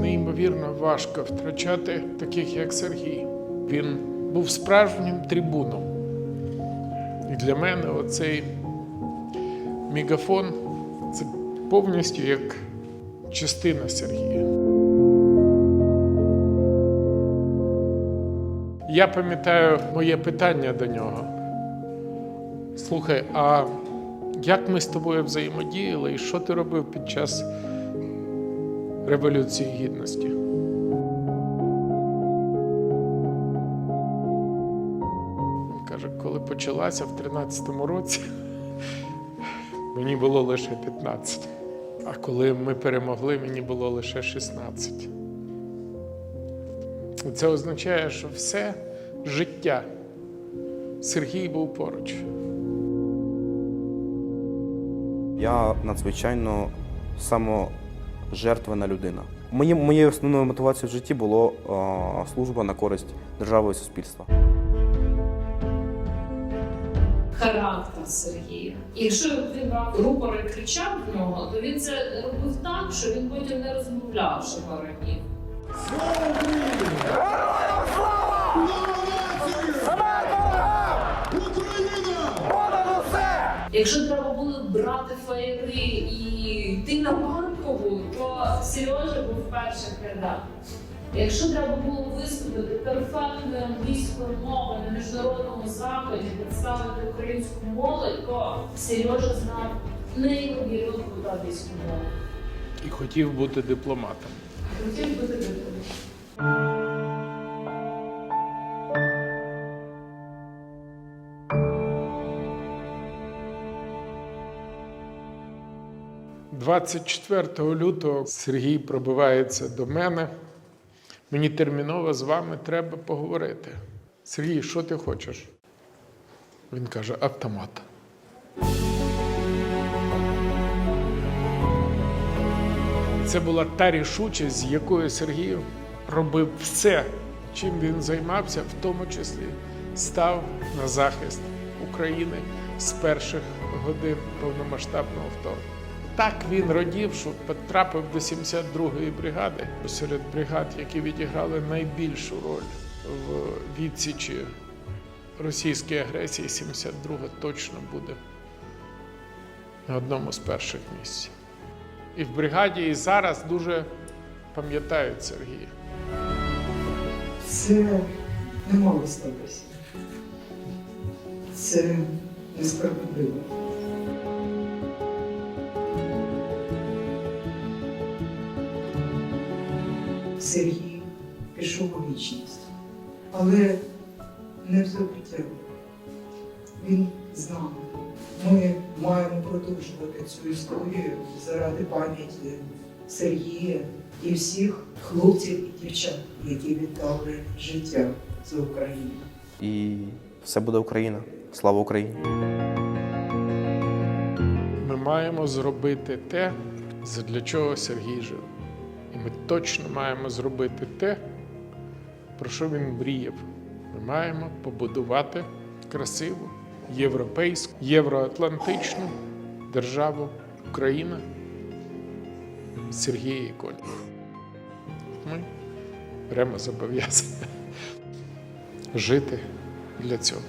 Неймовірно важко втрачати таких, як Сергій. Він був справжнім трибуном. І для мене оцей мегафон це повністю як частина Сергія. Я пам'ятаю моє питання до нього. Слухай, а як ми з тобою взаємодіяли і що ти робив під час Революції Гідності? Він каже, коли почалася в 13-му році, мені було лише 15. А коли ми перемогли, мені було лише 16. І Це означає, що все життя Сергій був поруч. Я надзвичайно саможертвена людина. Моє, моєю основною мотивацією в житті було е, служба на користь держави і суспільства. Характер Сергія. Якщо він брав рупор і кричав в нього, то він це робив так, що він потім не розмовляв днів. Якщо треба було брати фаєри і йти на банкову, то Сережа був в перших рядах. Якщо треба було виступити перфектною англійською мовою на міжнародному заході, представити українську молодь, то Сережа знав неймовірно круто англійську мову. І хотів бути дипломатом. Хотів бути дипломатом. 24 лютого Сергій пробивається до мене. Мені терміново з вами треба поговорити. Сергій, що ти хочеш? Він каже: автомат. Це була та рішучість, з якою Сергій робив все, чим він займався, в тому числі став на захист України з перших годин повномасштабного вторгнення. Так він радів, що потрапив до 72-ї бригади серед бригад, які відіграли найбільшу роль в відсічі російської агресії. 72-га точно буде на одному з перших місць. І в бригаді і зараз дуже пам'ятають Сергія. Це не мало статися. Це несправедливо. Сергій пішов у вічність, але не в забуття. Він з нами. Ми маємо продовжувати цю історію заради пам'яті Сергія і всіх хлопців і дівчат, які віддали життя за Україну. І все буде Україна. Слава Україні! Ми маємо зробити те, для чого Сергій жив. І ми точно маємо зробити те, про що він мріяв. Ми маємо побудувати красиву європейську, євроатлантичну державу Україна Сергія Іконів. Ми беремо зобов'язання жити для цього.